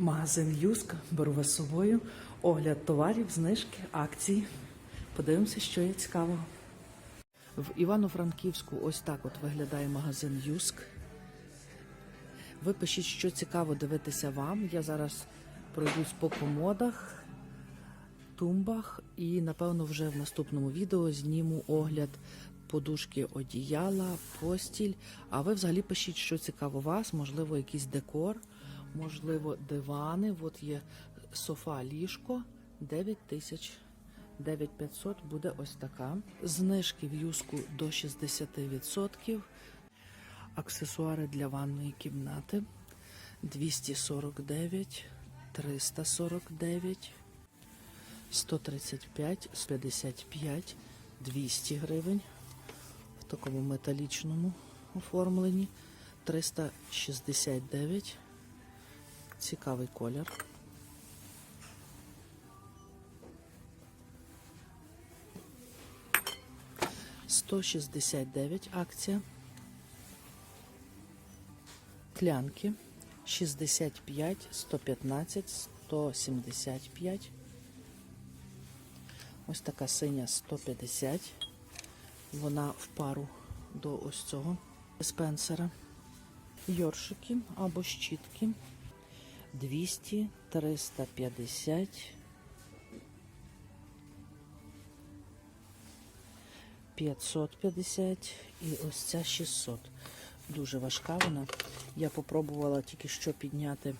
Магазин Юск, беру вас з собою. Огляд товарів, знижки, акції. Подивимося, що є цікавого. В Івано-Франківську ось так от виглядає магазин Юск. Ви пишіть, що цікаво дивитися вам. Я зараз пройдусь по комодах, тумбах і, напевно, вже в наступному відео зніму огляд подушки одіяла, постіль. А ви взагалі пишіть, що цікаво вас, можливо, якийсь декор, можливо, дивани. От є софа ліжко 9 тисяч. 9500 буде ось така. Знижки в юску до 60%. Аксесуари для ванної кімнати 249, 349, 135, 155, 200 гривень в такому металічному оформленні, 369. Цікавий колір. Сто шістдесят дев'ять акція. Клянки 65, 115, 175. Ось така синя 150. Вона в пару до ось цього диспенсера. Йоршики або щітки 200, 350. П'ятсот п'ятдесят і ось ця 600. Дуже важка вона. Я попробувала тільки що підняти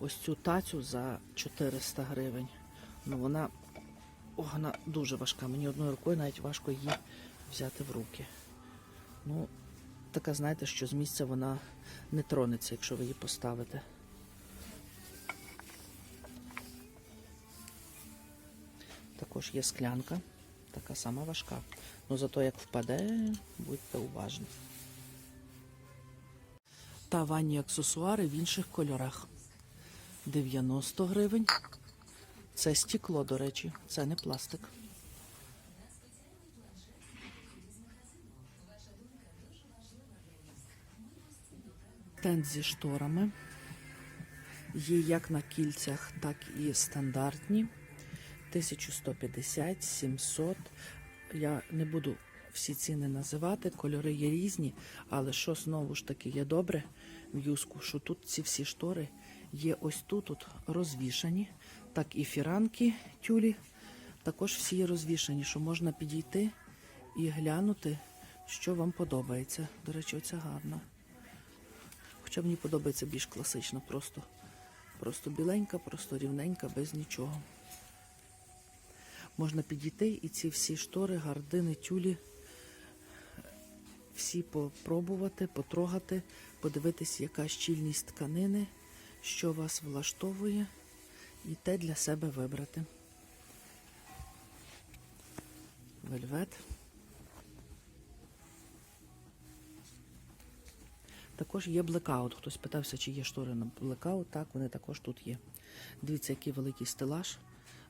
ось цю тацю за 400 гривень. Ну вона, вона дуже важка. Мені одною рукою навіть важко її взяти в руки. Ну, така, знаєте, що з місця вона не тронеться, якщо ви її поставите. Також є склянка, така сама важка. Ну зато як впаде, будьте уважні та ванні аксесуари в інших кольорах. 90 гривень. Це стекло, до речі, це не пластик. Тент зі шторами. Є як на кільцях, так і стандартні. 1150, 700. Я не буду всі ціни називати, кольори є різні, але що знову ж таки є добре в юску, що тут ці всі штори є ось тут от розвішані, так і фіранки тюлі, також всі є розвішані, що можна підійти і глянути, що вам подобається. До речі, оця гарна. Хоча мені подобається більш класично, просто, просто біленька, просто рівненька, без нічого. Можна підійти і ці всі штори, гардини, тюлі всі попробувати, потрогати, подивитись, яка щільність тканини, що вас влаштовує, і те для себе вибрати. Вельвет. Також є блекаут. Хтось питався, чи є штори на блекаут. Так, вони також тут є. Дивіться, який великий стелаж.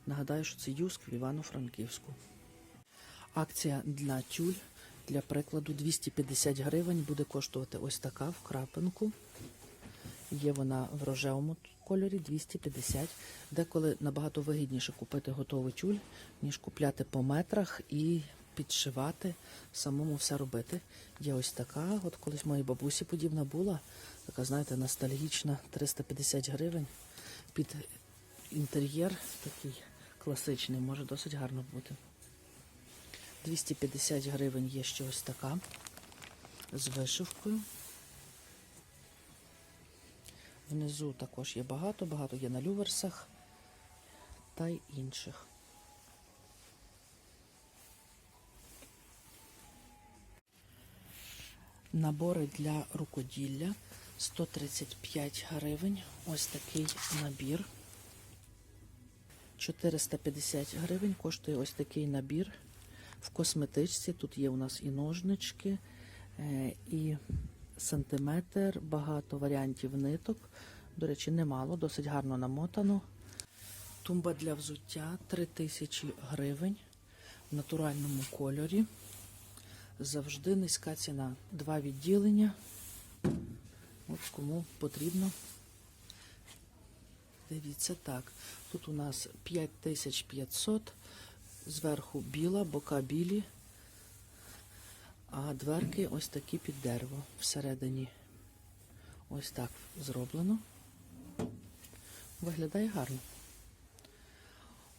Нагадаю, що це Юск в Івано-Франківську. Акція для тюль. Для прикладу, 250 гривень буде коштувати ось така в крапинку. Є вона в рожевому кольорі 250. Деколи набагато вигідніше купити готовий тюль, ніж купляти по метрах і підшивати, самому все робити. Є ось така, от колись моїй бабусі подібна була, така, знаєте, ностальгічна 350 гривень. Під інтер'єр такий класичний, може досить гарно бути. 250 гривень є ще ось така з вишивкою. Внизу також є багато, багато є на люверсах та й інших. Набори для рукоділля 135 гривень. Ось такий набір. 450 гривень коштує ось такий набір в косметичці. Тут є у нас і ножнички, е, і сантиметр, багато варіантів ниток. До речі, немало, досить гарно намотано. Тумба для взуття 3000 гривень в натуральному кольорі. Завжди низька ціна. Два відділення. От кому потрібно. Дивіться так. Тут у нас 5500, зверху біла, бока білі, а дверки ось такі під дерево. Всередині ось так зроблено. Виглядає гарно.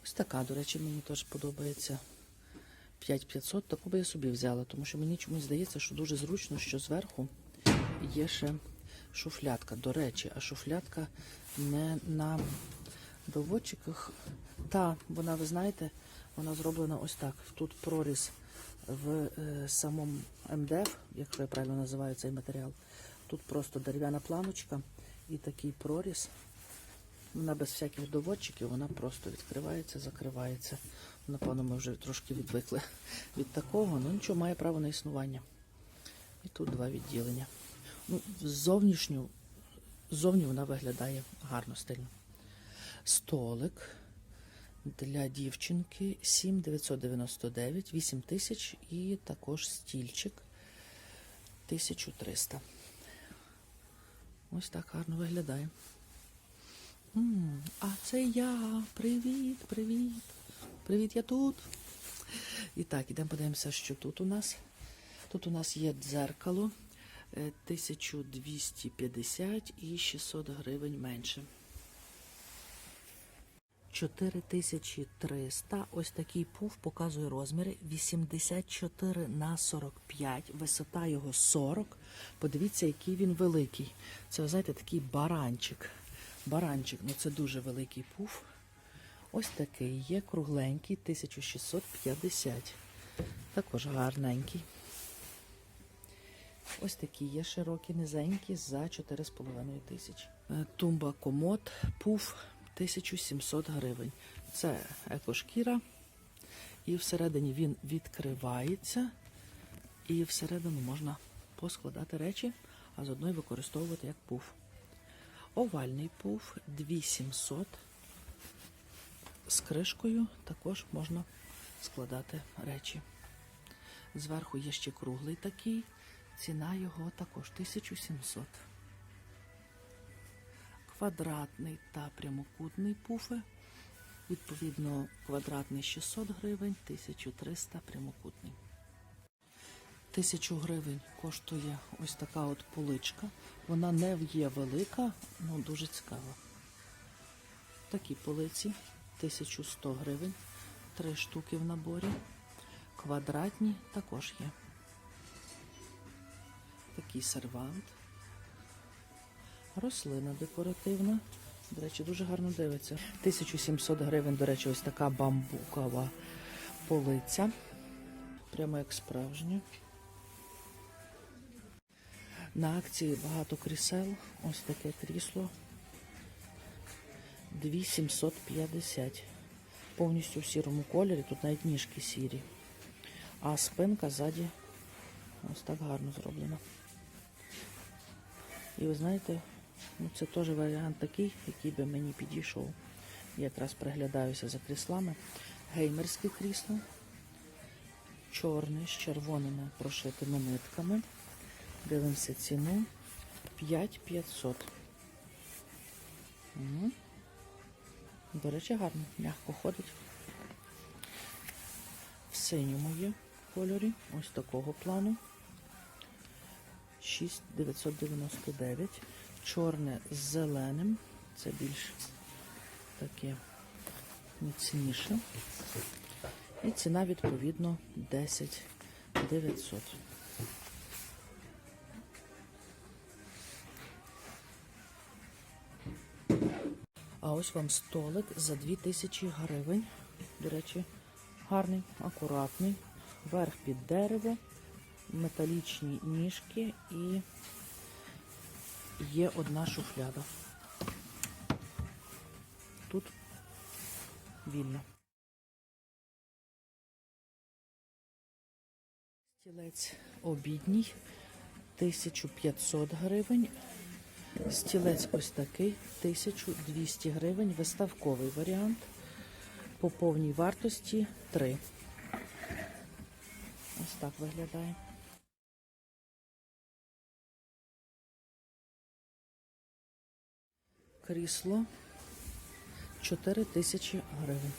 Ось така, до речі, мені теж подобається. 5500, таку би я собі взяла, тому що мені чомусь здається, що дуже зручно, що зверху є ще шуфлятка. До речі, а шуфлятка не на доводчиках. Та, вона, ви знаєте, вона зроблена ось так. Тут проріз в е, самому МДФ, як ви правильно називають цей матеріал. Тут просто дерев'яна планочка і такий проріз. Вона без всяких доводчиків, вона просто відкривається, закривається. Напевно, ми вже трошки відвикли від такого, ну нічого, має право на існування. І тут два відділення. Ну, зовнішню, зовні вона виглядає гарно, стильно. Столик для дівчинки 7,999, 8 тисяч і також стільчик 1300. Ось так гарно виглядає. А це я. Привіт, привіт. Привіт, я тут. І так, ідемо подивимося, що тут у нас. Тут у нас є дзеркало 1250 і 600 гривень менше. 4300. Ось такий пуф показує розміри 84 на 45. Висота його 40. Подивіться, який він великий. Це, знаєте, такий баранчик. Баранчик, ну це дуже великий пуф. Ось такий є кругленький, 1650. Також гарненький. Ось такі є широкі, низенькі за 4,5 тисячі. Е, Тумба комод, пуф 1700 гривень. Це екошкіра. І всередині він відкривається. І всередину можна поскладати речі, а заодно й використовувати як пуф. Овальний пуф 2700. З кришкою також можна складати речі. Зверху є ще круглий такий. Ціна його також 1700. Квадратний та прямокутний пуфи. Відповідно, квадратний 600 гривень, 1300 прямокутний. 1000 гривень коштує ось така от поличка. Вона не є велика, але дуже цікава. Такі полиці 1100 гривень, три штуки в наборі. Квадратні також є. Такий сервант. Рослина декоративна. До речі, дуже гарно дивиться. 1700 гривень, до речі, ось така бамбукова полиця. Прямо як справжня. На акції багато крісел. Ось таке крісло. 2750. Повністю в сірому кольорі. Тут навіть ніжки сірі. А спинка ззаді ось так гарно зроблена. І ви знаєте, ну це теж варіант такий, який би мені підійшов. Я якраз приглядаюся за кріслами. Геймерське крісло. Чорне з червоними прошитими нитками. Дивимося ціну 5500. Угу. До речі, гарно, м'яко ходить. В синьому є кольорі, ось такого плану. 6,999. Чорне з зеленим. Це більш таке міцніше. І ціна відповідно 10 900. А ось вам столик за 2000 гривень. До речі, гарний, акуратний. Верх під дерево, металічні ніжки і є одна шуфляда. Тут вільно. Стілець обідній 1500 гривень. Стілець ось такий 1200 гривень. Виставковий варіант. По повній вартості 3. Ось так виглядає. Крісло 4 тисячі гривень.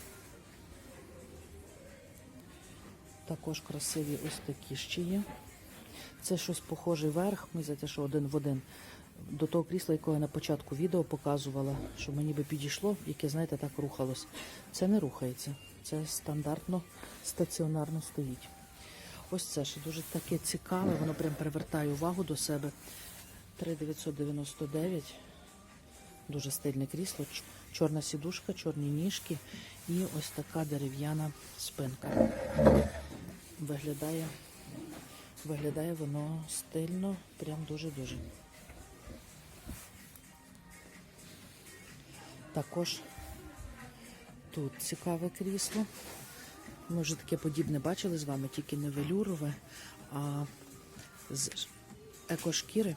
Також красиві ось такі ще є. Це щось похожий верх, ми за те, що один в один. До того крісла, якого я на початку відео показувала, що мені би підійшло, яке, знаєте, так рухалось. Це не рухається. Це стандартно стаціонарно стоїть. Ось це ще дуже таке цікаве, воно прям привертає увагу до себе. 3,999. Дуже стильне крісло, чорна сідушка, чорні ніжки і ось така дерев'яна спинка. Виглядає, виглядає воно стильно, прям дуже-дуже. Також тут цікаве крісло. Ми вже таке подібне бачили з вами, тільки не велюрове, а з екошкіри.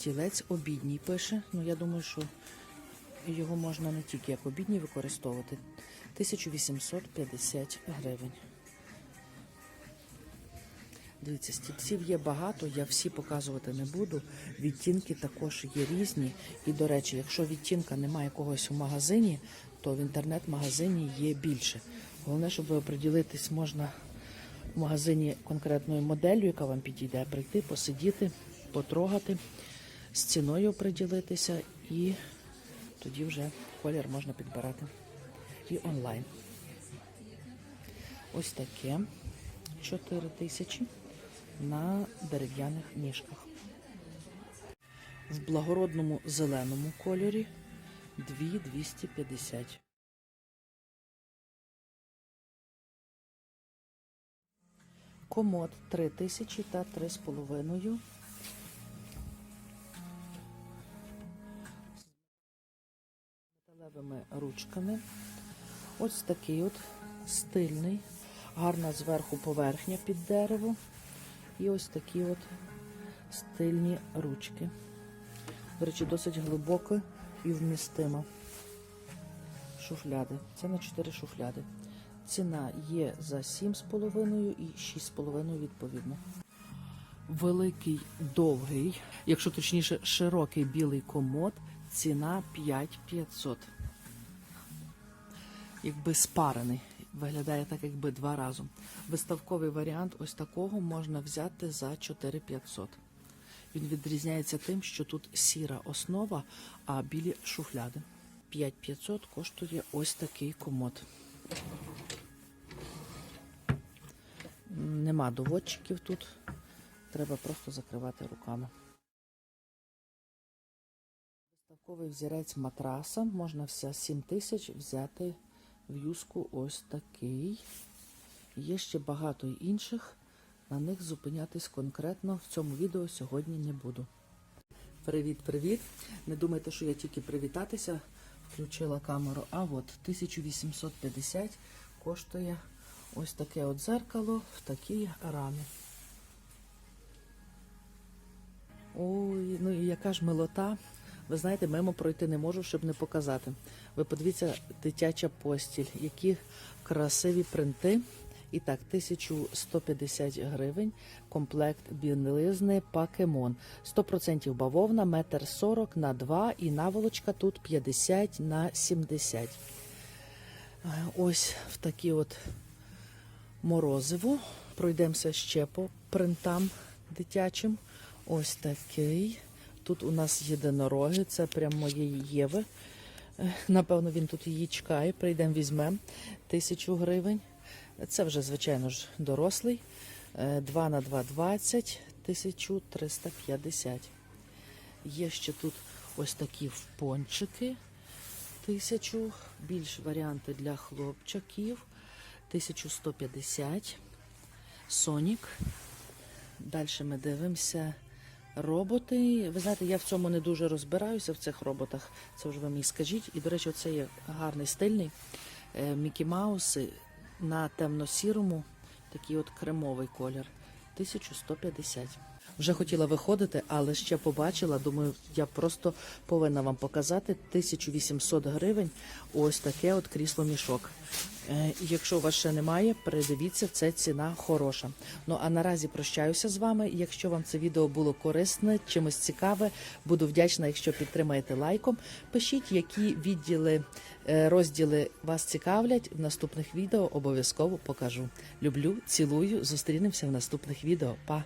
Стілець обідній пише. Ну, я думаю, що його можна не тільки як обідній використовувати. 1850 гривень. Дивіться, стільців є багато, я всі показувати не буду. Відтінки також є різні. І, до речі, якщо відтінка немає когось у магазині, то в інтернет-магазині є більше. Головне, щоб оприділитись можна в магазині конкретною моделлю, яка вам підійде, прийти, посидіти, потрогати, з ціною оприділитися і тоді вже колір можна підбирати. І онлайн. Ось таке 4 тисячі на дерев'яних ніжках. В благородному зеленому кольорі 2250. Комод 3000 та 3,5. Металевими ручками. Ось такий от стильний, гарна зверху поверхня під дерево. І ось такі от стильні ручки. До речі, досить глибоко і вмістимо. Шуфляди. Це на 4 шуфляди. Ціна є за 7,5 і 6,5 відповідно. Великий довгий, якщо точніше, широкий білий комод, ціна 5500. Якби спарений. Виглядає так, якби два разом. Виставковий варіант ось такого можна взяти за 4500. Він відрізняється тим, що тут сіра основа, а білі шуфляди. 5500 коштує ось такий комод. Нема доводчиків тут. Треба просто закривати руками. Виставковий взірець матраса. Можна все 7 тисяч взяти в ось такий. Є ще багато інших. На них зупинятись конкретно в цьому відео сьогодні не буду. Привіт-привіт! Не думайте, що я тільки привітатися включила камеру. А от 1850 коштує ось таке от зеркало в такій рамі. Ой, ну і яка ж милота. Ви знаєте, мимо пройти не можу, щоб не показати. Ви подивіться, дитяча постіль, які красиві принти. І так, 1150 гривень, комплект білизни Пакемон. 100% бавовна, метр 40 на 2 і наволочка тут 50 на 70. Е, Ось в такі от морозиво. Пройдемося ще по принтам дитячим. Ось такий. Тут у нас єдинороги, це прям моєї Єви. Е, Напевно, він тут її чекає. Прийдемо, візьмемо тисячу гривень. Це вже, звичайно ж, дорослий. 2 на 2 20, 1350. Є ще тут ось такі впончики. Тисячу. Більш варіанти для хлопчаків. 1150. Сонік. Далі ми дивимося. Роботи. Ви знаєте, я в цьому не дуже розбираюся в цих роботах. Це вже ви мені скажіть. І, до речі, це є гарний стильний. Е, Мікі Мауси на темно-сірому, такий от кремовий колір. 1150. Вже хотіла виходити, але ще побачила. Думаю, я просто повинна вам показати 1800 гривень. Ось таке от крісло мішок. Е, Якщо у вас ще немає, передивіться, це ціна хороша. Ну а наразі прощаюся з вами. Якщо вам це відео було корисне, чимось цікаве, буду вдячна, якщо підтримаєте лайком. Пишіть, які відділи, е, розділи вас цікавлять. В наступних відео обов'язково покажу. Люблю, цілую, зустрінемося в наступних відео. Па!